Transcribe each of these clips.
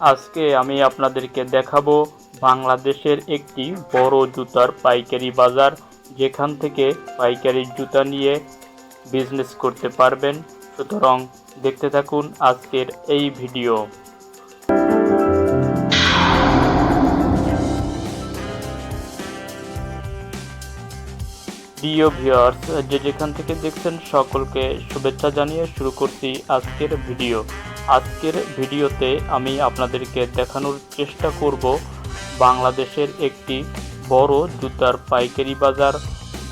আজকে আমি আপনাদেরকে দেখাবো বাংলাদেশের একটি বড় জুতার পাইকারি বাজার, যেখান থেকে পাইকারি জুতা নিয়ে বিজনেস করতে পারবেন। সুতরাং দেখতে থাকুন আজকের এই ভিডিও প্রিয় ভিউয়ার্স যে যেখান থেকে দেখছেন, সকলকে শুভেচ্ছা জানিয়ে শুরু করছি আজকের ভিডিও আজকের ভিডিওতে আমি আপনাদেরকে দেখানোর চেষ্টা করব বাংলাদেশের একটি বড় জুতার পাইকারি বাজার,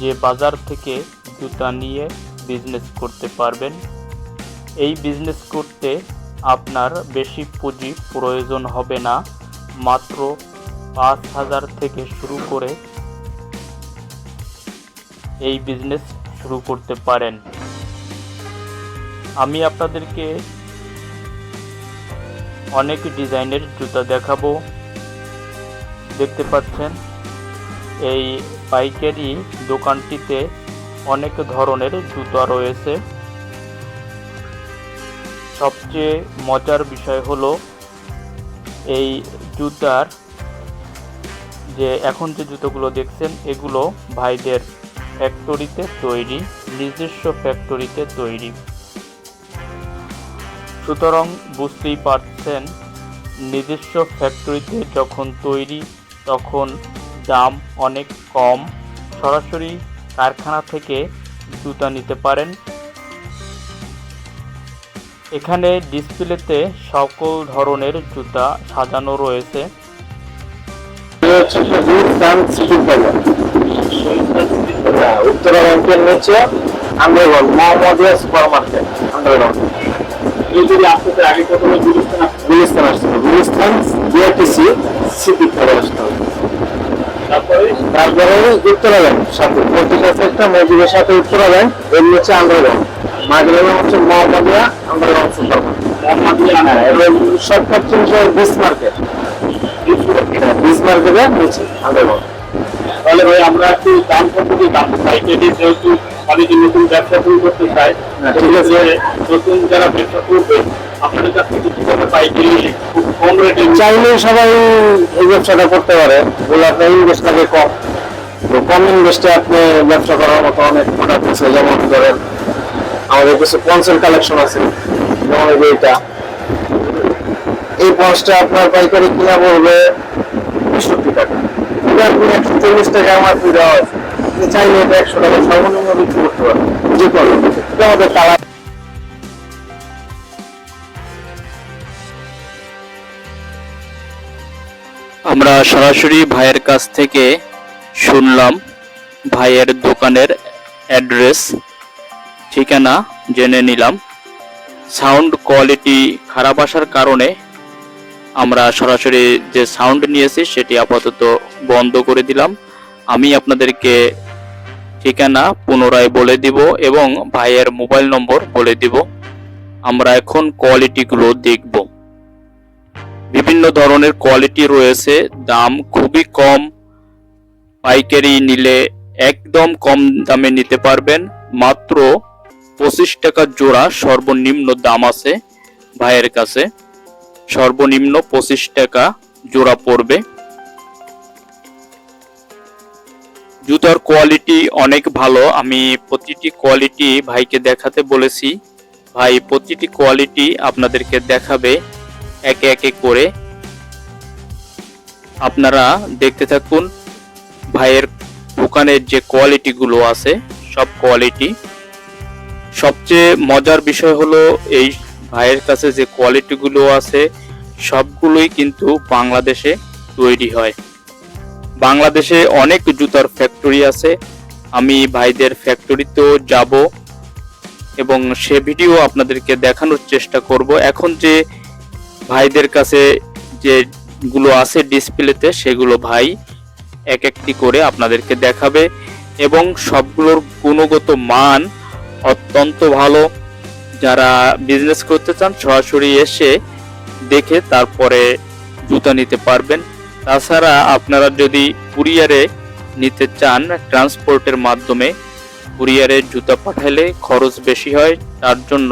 যে বাজার থেকে জুতা নিয়ে বিজনেস করতে পারবেন। এই বিজনেস করতে আপনার বেশি পুঁজি প্রয়োজন হবে না, মাত্র পাঁচ হাজার থেকে শুরু করে এই বিজনেস শুরু করতে পারেন। আমি আপনাদেরকে অনেক ডিজাইনের জুতা দেখাবো। দেখতে পাচ্ছেন, এই পাইকারি দোকানটিতে অনেক ধরনের জুতা রয়েছে। সবচেয়ে মজার বিষয় হলো, এই জুতার যে এখন যে জুতোগুলো দেখছেন, এগুলো ভাইদের ফ্যাক্টরিতে তৈরি, নিজস্ব ফ্যাক্টরিতে তৈরি। সুতরাং বুঝতেই পারছেন, নিজস্ব ফ্যাক্টরিতে যখন তৈরি, তখন দাম অনেক কম। সরাসরি কারখানা থেকে জুতা নিতে পারেন। এখানে ডিসপ্লেতে সকল ধরনের জুতা সাজানো রয়েছে। নিচে সুপার মার্কেট যদি আপনাদের আগে কখনো গুলিস্তান আসতে গুলিস্তান আসতে হবে গুলিস্তান বিআরটিসি সিটি বাজার আসতে হবে তারপরে উত্তরা ব্যাংক সাথে। মসজিদ আছে একটা মসজিদের সাথে উত্তরা ব্যাংক এর নিচে আন্ডারগ্রাউন্ড মার্কেটের নাম হচ্ছে Mohammadia underground super market Mohammadia হ্যাঁ এবং শর্টকাট চিনছে বিস মার্কেট। হ্যাঁ বিস মার্কেটের নিচে আন্ডারগ্রাউন্ড তাহলে ভাই আমরা একটু দাম জানতে চাই যদি যেহেতু অনেকে নতুন ব্যবসা শুরু করতে চায় হ্যাঁ, নতুন যারা ব্যবসা করবে আপনাদের কাছ থেকে কীভাবে পাইকারি খুব কম রেটে চাইলে সবাই এই ব্যবসাটা করতে পারে। বলে আপনার ইনভেস্ট লাগে কম। তো কম ইনভেস্টে আপনি ব্যবসা করার মতো অনেক প্রোডাক্ট আছে যেমন ধরেন আমাদের কিছু পঞ্চেল কালেকশন আছে যেমন এই যে এটা। এই পঞ্চটা আপনার পাইকারি কিনা পড়বে পঁয়ষট্টি টাকা। একশো চল্লিশ টাকা আমার পুরো আছে। আপনি চাইলে এটা একশো টাকা সর্বনিম্ন বিক্রি করতে পারেন যে এটা আমাদের কালার আমরা সরাসরি ভাইয়ের কাছ থেকে শুনলাম ভাইয়ের দোকানের অ্যাড্রেস, ঠিকানা জেনে নিলাম। সাউন্ড কোয়ালিটি খারাপ আসার কারণে আমরা সরাসরি যে সাউন্ড নিয়েছি সেটি আপাতত বন্ধ করে দিলাম। আমি আপনাদেরকে ঠিকানা পুনরায় বলে দিব এবং ভাইয়ের মোবাইল নম্বর বলে দিব। আমরা এখন কোয়ালিটিগুলো দেখব। বিভিন্ন ধরনের কোয়ালিটি রয়েছে, দাম খুবই কম। পাইকারি নিলে একদম কম দামে নিতে পারবেন। মাত্র পঁচিশ টাকা জোড়া সর্বনিম্ন দাম আছে ভাইয়ের কাছে। সর্বনিম্ন পঁচিশ টাকা জোড়া পড়বে। জুতার কোয়ালিটি অনেক ভালো। আমি প্রতিটি কোয়ালিটি ভাইকে দেখাতে বলেছি। ভাই, প্রতিটি কোয়ালিটি আপনাদেরকে দেখাবে একে একে করে। আপনারা দেখতে থাকুন, ভাইয়ের দোকানের যে কোয়ালিটিগুলো আছে, সব কোয়ালিটি সবচেয়ে মজার বিষয় হলো এই ভাইয়ের কাছে যে কোয়ালিটিগুলো আছে, সবগুলোই কিন্তু বাংলাদেশে তৈরি হয়। বাংলাদেশে অনেক জুতার ফ্যাক্টরি আছে। আমি ভাইদের ফ্যাক্টরিতেও যাব এবং সে ভিডিও আপনাদেরকে দেখানোর চেষ্টা করব। এখন যে ভাইদের কাছে যে গুলো আছে ডিসপ্লেতে সেগুলো ভাই এক একটি করে আপনাদেরকে দেখাবে এবং সবগুলোর গুণগত মান অত্যন্ত ভালো। যারা বিজনেস করতে চান, সরাসরি এসে দেখে তারপরে জুতা নিতে পারবেন। তাছাড়া আপনারা যদি কুরিয়ারে নিতে চান ট্রান্সপোর্টের মাধ্যমে, কুরিয়ারে জুতা পাঠালে খরচ বেশি হয়, তার জন্য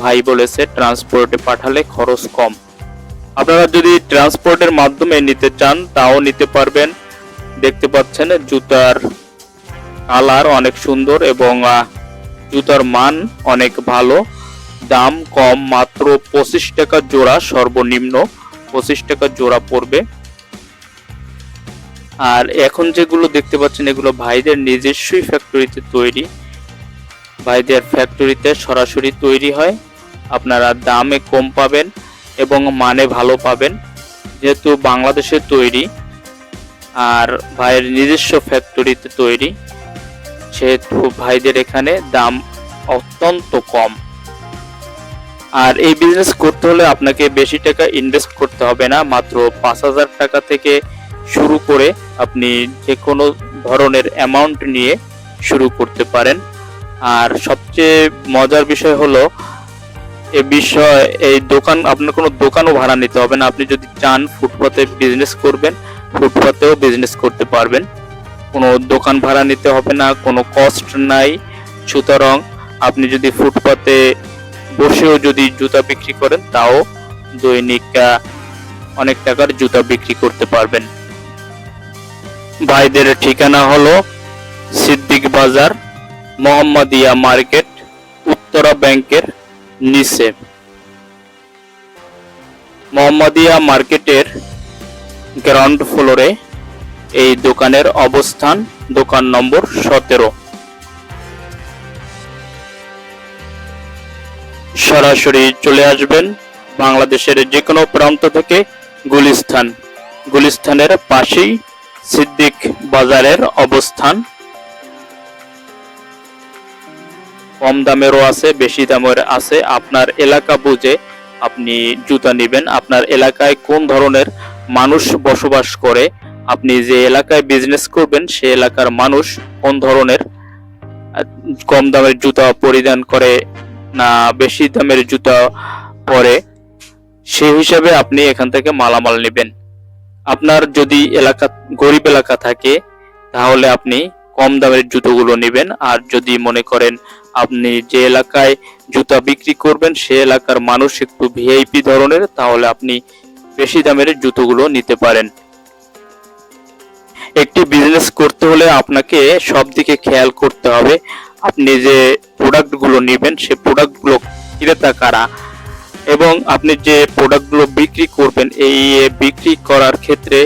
ভাই বলেছে ট্রান্সপোর্টে পাঠালে খরচ কম। আপনারা যদি ট্রান্সপোর্টের মাধ্যমে নিতে চান, তাও নিতে পারবেন। দেখতে পাচ্ছেন জুতার কালার অনেক সুন্দর এবং জুতার মান অনেক ভালো। দাম কম, মাত্র পঁচিশ টাকা জোড়া সর্বনিম্ন পঁচিশ টাকা জোড়া পড়বে। আর এখন যেগুলো দেখতে পাচ্ছেন, এগুলো ভাইদের নিজস্বই ফ্যাক্টরিতে তৈরি। ভাইদের ফ্যাক্টরিতে সরাসরি তৈরি হয়। আপনারা দামে কম পাবেন এবং মানে ভালো পাবেন, যেহেতু বাংলাদেশে তৈরি আর ভাইয়ের নিজস্ব ফ্যাক্টরিতে তৈরি, সেহেতু ভাইদের এখানে দাম অত্যন্ত কম। আর এই বিজনেস করতে হলে আপনাকে বেশি টাকা ইনভেস্ট করতে হবে না, মাত্র পাঁচ হাজার টাকা থেকে শুরু করে আপনি যে কোনো ধরনের অ্যামাউন্ট নিয়ে শুরু করতে পারেন। আর সবচেয়ে মজার বিষয় হলো, এ বিষয়, এই দোকান, আপনার কোনো দোকানও ভাড়া নিতে হবে না। আপনি যদি চান ফুটপাতে বিজনেস করবেন, ফুটপাতেও বিজনেস করতে পারবেন। কোনো দোকান ভাড়া নিতে হবে না, কোনো কস্ট নাই। সুতরাং আপনি যদি ফুটপাতে বসেও যদি জুতা বিক্রি করেন, তাও দৈনিক অনেক টাকার জুতা বিক্রি করতে পারবেন। ভাইদের ঠিকানা হলো সিদ্দিক বাজার, মোহাম্মদিয়া মার্কেট, উত্তরা ব্যাংকের নিচে। মোহাম্মদিয়া মার্কেটের গ্রাউন্ড ফ্লোরে এই দোকানের অবস্থান, দোকান নম্বর সতেরো। সরাসরি চলে আসবেন বাংলাদেশের যে কোনো প্রান্ত থেকে গুলিস্তান গুলিস্তানের পাশেই সিদ্দিক বাজারের অবস্থান। কম দামেরও আছে, বেশি দামের আছে। আপনার এলাকা বুঝে আপনি জুতা নেবেন। আপনার এলাকায় কোন ধরনের মানুষ বসবাস করে? আপনি যে এলাকায় বিজনেস করবেন, সে এলাকার মানুষ কোন ধরনের কম দামের জুতা পরিধান করে না বেশি দামের জুতা পরে? সেই হিসাবে আপনি এখান থেকে মালামাল নেবেন। আপনার যদি এলাকা, গরিব এলাকা থাকে, তাহলে আপনি কম দামের জুতোগুলো নেবেন। আর যদি মনে করেন আপনি যে এলাকায় জুতা বিক্রি করবেন, সে এলাকার মানুষ একটু ভিআইপি ধরনের, তাহলে আপনি বেশি দামের জুতোগুলো নিতে পারেন। একটি বিজনেস করতে হলে আপনাকে সব দিকে খেয়াল করতে হবে। আপনি যে প্রোডাক্টগুলো নেবেন, সে প্রোডাক্টগুলো ক্রেতা কারা এবং আপনি যে প্রোডাক্টগুলো বিক্রি করবেন, এই বিক্রি করার ক্ষেত্রে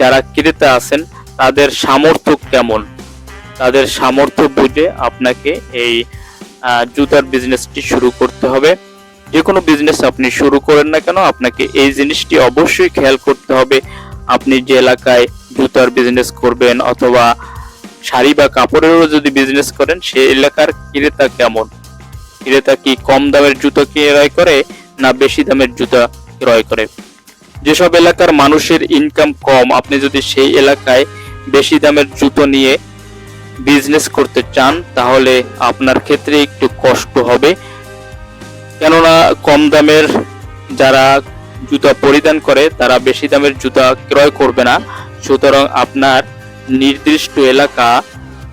যারা ক্রেতা আছেন, তাদের সামর্থ্য কেমন? তাদের সামর্থ্য বুঝে আপনাকে এই জুতার বিজনেসটি শুরু করতে হবে। যে কোনো বিজনেস আপনি শুরু করেন না কেন, আপনাকে এই জিনিসটি অবশ্যই খেয়াল করতে হবে। আপনি যে এলাকায় জুতার বিজনেস করবেন অথবা শাড়ি বা কাপড়েরও যদি বিজনেস করেন, সে এলাকার ক্রেতা কেমন? ক্রেতা কি কম দামের জুতো ক্রয় করে? না বেশি দামের জুতা ক্রয় করে। যেসব এলাকার মানুষের ইনকাম কম, আপনি যদি সেই এলাকায় বেশি দামের জুতো নিয়ে বিজনেস করতে চান, তাহলে আপনার ক্ষেত্রে একটু কষ্ট হবে। কেননা কম দামের যারা জুতা পরিধান করে, তারা বেশি দামের জুতা ক্রয় করবে না। সুতরাং আপনার নির্দিষ্ট এলাকা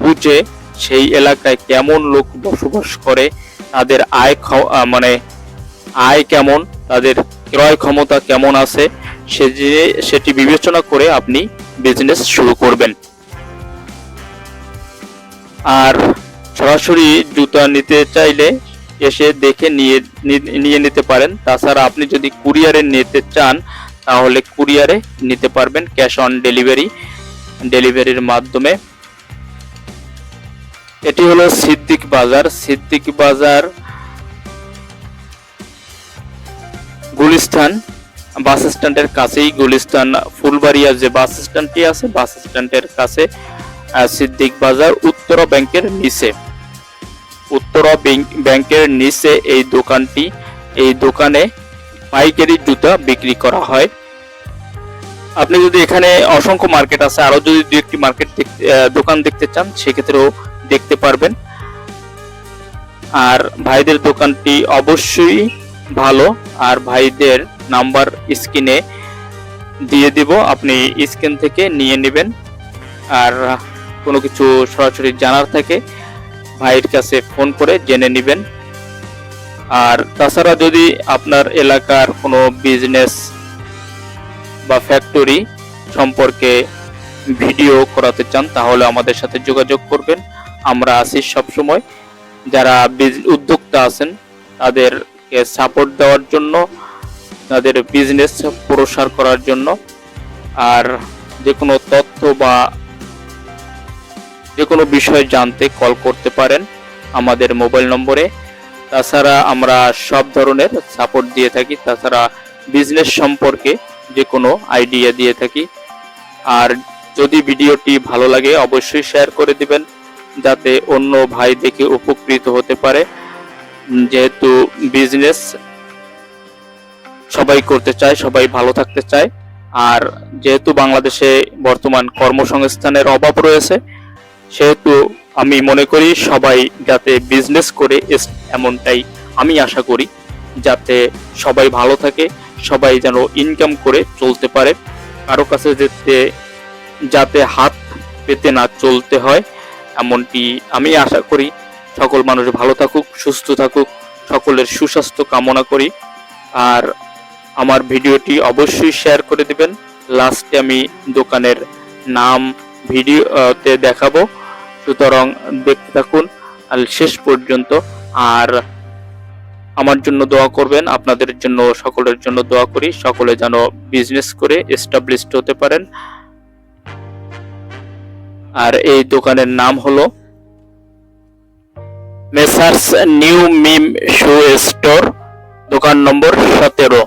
বুঝে সেই এলাকায় কেমন লোক বসবাস করে, তাদের আয় মানে আয় কেমন, তাদের ক্রয় ক্ষমতা কেমন আছে, সে যে- সেটি বিবেচনা করে আপনি বিজনেস শুরু করবেন। আর সরাসরি জুতা নিতে চাইলে এসে দেখে নিয়ে নিয়ে নিতে পারেন। তাছাড়া আপনি যদি কুরিয়ারে নিতে চান, তাহলে কুরিয়ারে নিতে পারবেন ক্যাশ অন ডেলিভারি, ডেলিভারির মাধ্যমে। এটি হলো সিদ্দিক বাজার। সিদ্দিক বাজার গুলিস্তান বাস স্ট্যান্ডের কাছেই গুলিস্তান ফুলবাড়িয়া যে বাস স্ট্যান্ডটি আছে, বাস স্ট্যান্ডের কাছে সিদ্দিক বাজার উত্তরা ব্যাংকের নিচে। উত্তরা ব্যাংক- ব্যাংকের নিচে এই দোকানটি, এই দোকানে পাইকারি জুতা বিক্রি করা হয়। আপনি যদি এখানে অসংখ্য মার্কেট আছে আরও যদি দু একটি মার্কেট দোকান দেখতে চান, সেক্ষেত্রেও দেখতে পারবেন। আর ভাইদের দোকানটি অবশ্যই ভালো আর ভাইদের নাম্বার স্ক্রিনে দিয়ে দিব। আপনি স্ক্রিন থেকে নিয়ে নেবেন। আর কোনো কিছু সরাসরি জানার থাকে, ভাইয়ের কাছে ফোন করে জেনে নেবেন। আর তাছাড়া যদি আপনার এলাকার কোনো বিজনেস বা ফ্যাক্টরি সম্পর্কে ভিডিও করাতে চান, তাহলে আমাদের সাথে যোগাযোগ করবেন। আমরা আছি সবসময়। যারা উদ্যোক্তা আছেন তাদেরকে সাপোর্ট দেওয়ার জন্য, তাদের বিজনেস প্রসার করার জন্য। আর যে কোনো তথ্য বা যে কোনো বিষয় জানতে কল করতে পারেন আমাদের মোবাইল নম্বরে। তাছাড়া আমরা সব ধরনের সাপোর্ট দিয়ে থাকি, তাছাড়া বিজনেস সম্পর্কে যে কোনো আইডিয়া দিয়ে থাকি। আর যদি ভিডিওটি ভালো লাগে, অবশ্যই শেয়ার করে দিবেন, যাতে অন্য ভাই দেখে উপকৃত হতে পারে। যেহেতু বিজনেস সবাই করতে চায়, সবাই ভালো থাকতে চায়। আর যেহেতু বাংলাদেশে বর্তমান কর্মসংস্থানের অভাব রয়েছে, সেহেতু আমি মনে করি সবাই যাতে বিজনেস করে এমনটাই আমি আশা করি, যাতে সবাই ভালো থাকে, সবাই যেন ইনকাম করে চলতে পারে। কারও কাছে যেতে, যাতে হাত পেতে না চলতে হয়, এমনটি আমি আশা করি। সকল মানুষ ভালো থাকুক, সুস্থ থাকুক, সকলের সুস্বাস্থ্য কামনা করি। আর আমার ভিডিওটি অবশ্যই শেয়ার করে দিবেন। লাস্টে আমি দোকানের নাম ভিডিওতে দেখাবো। সুতরাং দেখতে থাকুন। আর শেষ পর্যন্ত আর আমার জন্য দোয়া করবেন। আপনাদের জন্য, সকলের জন্য দোয়া করি। সকলে যেন বিজনেস করে এস্টাবলিশড হতে পারেন। আর এই দোকানের নাম হলো messrs new Mim shoe store দোকান নম্বর সতেরো।